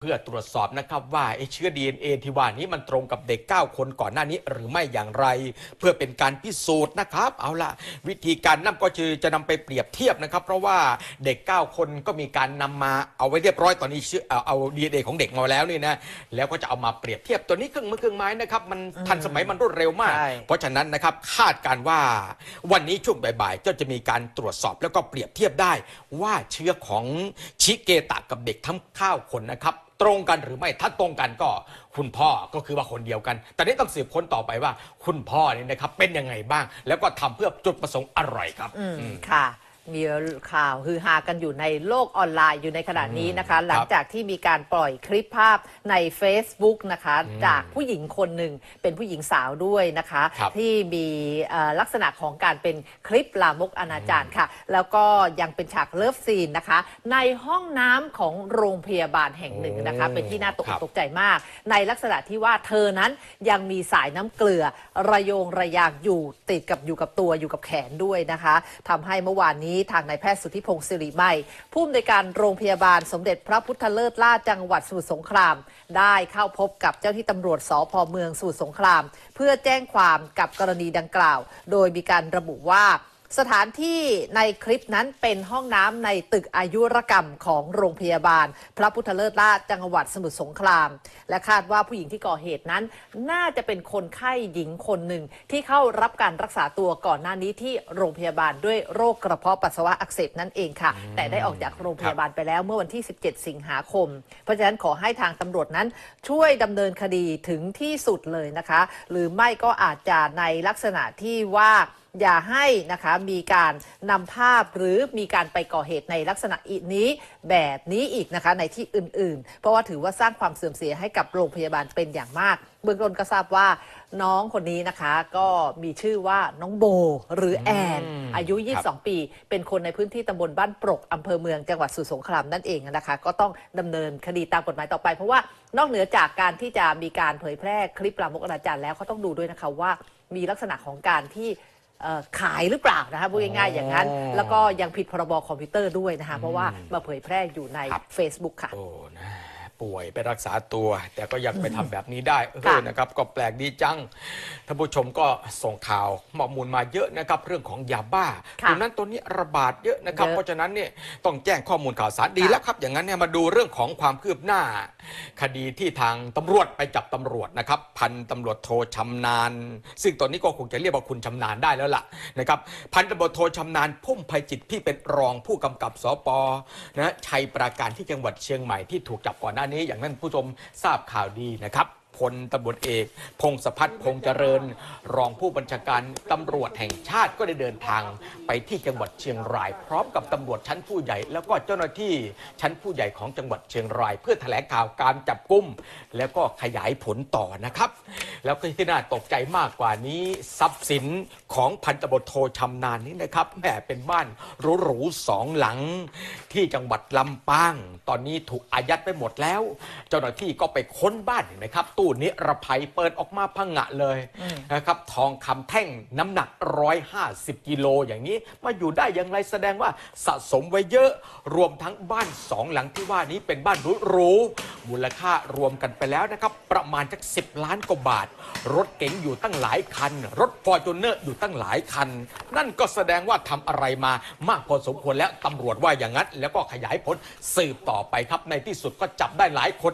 เพื่อตรวจสอบนะครับว่าไอ้เชื้อ DNA ที่ว่านี้มันตรงกับเด็ก 9 คนก่อนหน้านี้หรือไม่อย่างไร เพื่อเป็นการพิสูจน์นะครับ เอาละวิธีการนำก็คือจะนำไปเปรียบเทียบนะครับ เพราะว่าเด็ก 9 คนก็มีการนำมาเอาไว้เรียบร้อยตอนนี้เชื้อเอาเอา DNA ของเด็กมาแล้วนี่นะแล้วก็จะเอามาเปรียบเทียบตัวนี้เครื่องมือเครื่องไม้นะครับมันทันสมัยมันรวดเร็วมากใช่เพราะฉะนั้นนะครับคาดการณ์ว่าวันนี้ช่วงบ่ายๆก็จะมีการตรวจสอบแล้วก็เปรียบเทียบได้ว่าเชื้อของชิเกตะกับเด็กทั้ง9คนนะครับ ตรงกันหรือไม่ถ้าตรงกันก็คุณพ่อก็คือว่าคนเดียวกัน แต่นี้ต้องสืบค้นต่อไปว่า คุณพ่อเนี่ยนะครับเป็นยังไงบ้าง แล้วก็ทำเพื่อจุดประสงค์อะไรครับ อืมค่ะ มีข่าวฮือฮากันอยู่ในโลกออนไลน์อยู่ในขณะนี้นะคะ หลังจากที่มีการปล่อยคลิปภาพใน Facebook นะคะ จากผู้หญิงคนหนึ่งเป็นผู้หญิงสาวด้วยนะคะครับที่มีเอ่อลักษณะของการเป็นคลิปลามกอนาจารค่ะ แล้วก็ยังเป็นฉากเลิฟซีนนะคะ ในห้องน้ำของโรงพยาบาลแห่งหนึ่งนะคะโอ้เป็นที่น่าตกครับตกใจมาก ในลักษณะที่ว่าเธอนั้นยังมีสายน้ำเกลือระโยงระยางอยู่ติดกับอยู่กับตัวอยู่กับแขนด้วยนะคะทำให้เมื่อวานนี้ทางนายแพทย์สุทธิพงศ์สิริไม่ผู้อำนวยการโรงพยาบาลสมเด็จพระพุทธเลิศล่าจังหวัดสมุทรสงคราม ได้เข้าพบกับเจ้าที่ตำรวจสพเมืองสมุทรสงคราม เพื่อแจ้งความกับกรณีดังกล่าว โดยมีการระบุว่า สถานที่ในคลิปนั้นเป็นห้องน้ำในตึกอายุรกรรมของโรงพยาบาล พระพุทธเลิศล่าจังหวัดสมุทรสงคราม และคาดว่าผู้หญิงที่ก่อเหตุนั้น น่าจะเป็นคนไข้หญิงคนหนึ่ง ที่เข้ารับการรักษาตัวก่อนหน้านี้ที่โรงพยาบาลด้วยโรคกระเพาะปัสสาวะอักเสบนั่นเองค่ะ แต่ได้ออกจากโรงพยาบาลไปแล้วเมื่อวันที่ 17 สิงหาคม เพราะฉะนั้นขอให้ทางตำรวจนั้นช่วยดำเนินคดีถึงที่สุดเลยนะคะ หรือไม่ก็อาจจะในลักษณะที่ว่า อย่าให้นะคะมีการนำภาพหรือมีการไปก่อเหตุในลักษณะอีนี้แบบนี้อีกนะคะในที่อื่น ๆ เพราะว่าถือว่าสร้างความเสื่อมเสียให้กับโรงพยาบาลเป็นอย่างมากเบื้องต้นก็ทราบว่าน้องคนนี้นะคะ ก็มีชื่อว่าน้องโบหรือแอนอืมอายุครับ22 ปี เป็นคนในพื้นที่ตำบลบ้านปรกอำเภอเมืองจังหวัดสมุทรสงครามนั่นเองนะคะ ก็ต้องดำเนินคดีตามกฎหมายต่อไป เพราะว่านอกเหนือจากการที่จะมีการเผยแพร่คลิปลามกอนาจารแล้วเขาต้องดูด้วยนะคะว่ามีลักษณะของการที่ เอ่อขายหรือเปล่านะคะพูดง่ายๆอย่างนั้น อ๋อแล้วก็ยังผิดพรบคอมพิวเตอร์ด้วยนะคะเพราะว่ามาเผยแพร่อยู่ใน ครับ Facebook ค่ะ โอ้นะ ป่วยไปรักษาตัว แต่ก็ยังไปทำแบบนี้ได้เอค่ะอนะครับ ก็แปลกดีจังท่านผู้ชมก็ส่งข่าวข้อมูลมาเยอะนะครับ เรื่องของยาบ้าค่ะตัวนั้นตัวนี้ระบาดเยอะนะครับ เยอะเพราะฉะนั้นเนี่ยต้องแจ้งข้อมูลข่าวสารดีค่ะ แล้วครับ อย่างนั้นเนี่ยมาดูเรื่องของความคืบหน้า คดีที่ทางตำรวจไปจับตำรวจนะครับ พันตำรวจโทชำนาญ ซึ่งตอนนี้ก็คงจะเรียกว่าคุณชำนาญได้แล้วล่ะนะครับ พันตำรวจโทชำนาญพุ่มภัยจิตพี่เป็นรองผู้กำกับสปนะชัยปราการที่จังหวัดเชียงใหม่ที่ถูกจับก่อนหน้านี้อย่างนั้นผู้ชมทราบข่าวดีนะครับ พลตำรวจเอก พงศพัฒน์พงษ์เจริญ รองผู้บัญชาการตำรวจแห่งชาติก็ได้เดินทาง ไปที่จังหวัดเชียงราย พร้อมกับตำรวจชั้นผู้ใหญ่ แล้วก็เจ้าหน้าที่ชั้นผู้ใหญ่ของจังหวัดเชียงราย เพื่อแถลงข่าวการจับกุม แล้วก็ขยายผลต่อนะครับ แล้วก็ที่น่าตกใจมากกว่านี้ทรัพย์สินของพันตำรวจโทชำนาญนี้นะครับแหมเป็นบ้านหรูๆสองหลัง ที่จังหวัดลำปาง ตอนนี้ถูกอายัดไปหมดแล้ว เจ้าหน้าที่ก็ไปค้นบ้านเห็นไหมครับตูตู้นิรภัยเปิดออกมาพังงะเลยนะครับทองคำแท่งน้ำหนัก 150 กิโลอย่างนี้ มาอยู่ได้อย่างไรแสดงว่าสะสมไว้เยอะรวมทั้งบ้านสองหลังที่ว่านี้เป็นบ้านหรูๆมูลค่ารวมกันไปแล้วนะครับ ประมาณจัก10 ล้านกว่าบาท รถเก๋งอยู่ตั้งหลายคัน รถฟอร์จูเนอร์อยู่ตั้งหลายคัน นั่นก็แสดงว่าทำอะไรมามากพอสมควรแล้วตำรวจว่าอย่างนั้น แล้วก็ขยายผลสืบต่อไปครับในที่สุดก็จับได้หลายคน